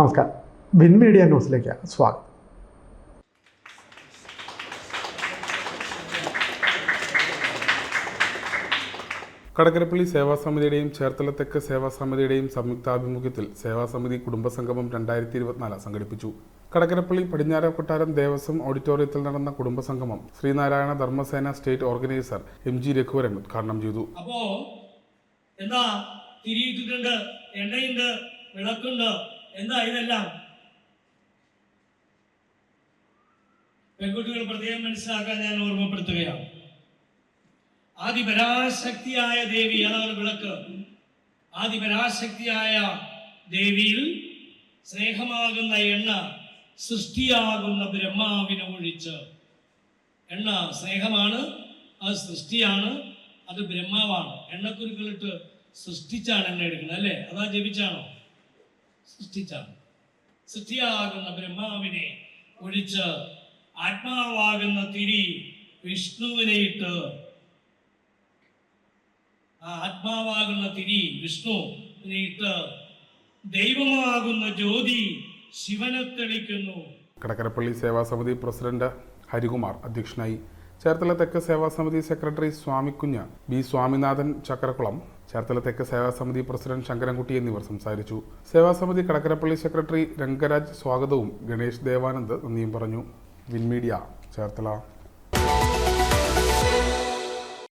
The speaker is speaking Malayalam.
നമസ്കാരം. വിൻ മീഡിയ ന്യൂസിലേക്ക് സ്വാഗതം. കടക്കരപ്പള്ളി സേവാസമിതിയുടെയും ചേർത്തല തെക്ക് സേവാസമിതിയുടെയും സംയുക്താഭിമുഖ്യത്തിൽ സേവാസമിതി കുടുംബസംഗമം രണ്ടായിരത്തി ഇരുപത്തിനാല് സംഘടിപ്പിച്ചു. കടക്കരപ്പള്ളി പടിഞ്ഞാറ കൊട്ടാരം ദേവസ്വം ഓഡിറ്റോറിയത്തിൽ നടന്ന കുടുംബസംഗമം Sreenarayana Dharmasena state organiser M G Raghuvaran ഉദ്ഘാടനം ചെയ്തു. അപ്പോ എന്താ തിരിയിട്ടിട്ടുണ്ട് എണ്ണയുണ്ട് വിളക്കുണ്ട് എന്താ ഇതെല്ലാം പെൺകുട്ടികൾ പ്രത്യേകം മനസ്സിലാക്കാൻ ഞാൻ ഓർമ്മപ്പെടുത്തുകയാണ്. ആദിപരാശക്തിയായ ദേവി അതാണ് വിളക്ക്. ആദിപരാശക്തിയായ ദേവിയിൽ സ്നേഹമാകുന്ന എണ്ണ സൃഷ്ടിയാകുന്ന ബ്രഹ്മാവിനെ ഒഴിച്ച്. എണ്ണ സ്നേഹമാണ് അത് സൃഷ്ടിയാണ് അത് ബ്രഹ്മാവാണ്. എണ്ണക്കുരുക്കളിട്ട് സൃഷ്ടിച്ചാണ് എണ്ണ എടുക്കുന്നത് അല്ലേ? അതാ ജപിച്ചാണോ? സൃഷ്ടിച്ചാണ് സൃഷ്ടിയാകുന്ന ബ്രഹ്മാവിനെ ഒഴിച്ച് ആത്മാവാകുന്ന തിരി വിഷ്ണുവിനെ ഇട്ട് ആ ആത്മാവാകുന്ന തിരി വിഷ്ണുവിനെ ഇട്ട് ദൈവമാകുന്ന ജ്യോതി ശിവനെ തെളിക്കുന്നു. കടക്കരപ്പള്ളി സേവാസമിതി പ്രസിഡന്റ് ഹരികുമാർ അധ്യക്ഷനായി. ചേർത്തല തെക്ക് സേവാസമിതി സെക്രട്ടറി സ്വാമിക്കുഞ്ഞ് ബി സ്വാമിനാഥൻ ചക്രക്കുളം. ചേർത്തല തെക്ക് സേവാസമിതി പ്രസിഡന്റ് ശങ്കരൻകുട്ടി എന്നിവർ സംസാരിച്ചു. സേവാസമിതി കടക്കരപ്പള്ളി സെക്രട്ടറി രംഗരാജ് സ്വാഗതവും ഗണേഷ് ദേവാനന്ദ് നന്ദിയും പറഞ്ഞു. വിൻമീഡിയ ചേർത്തല.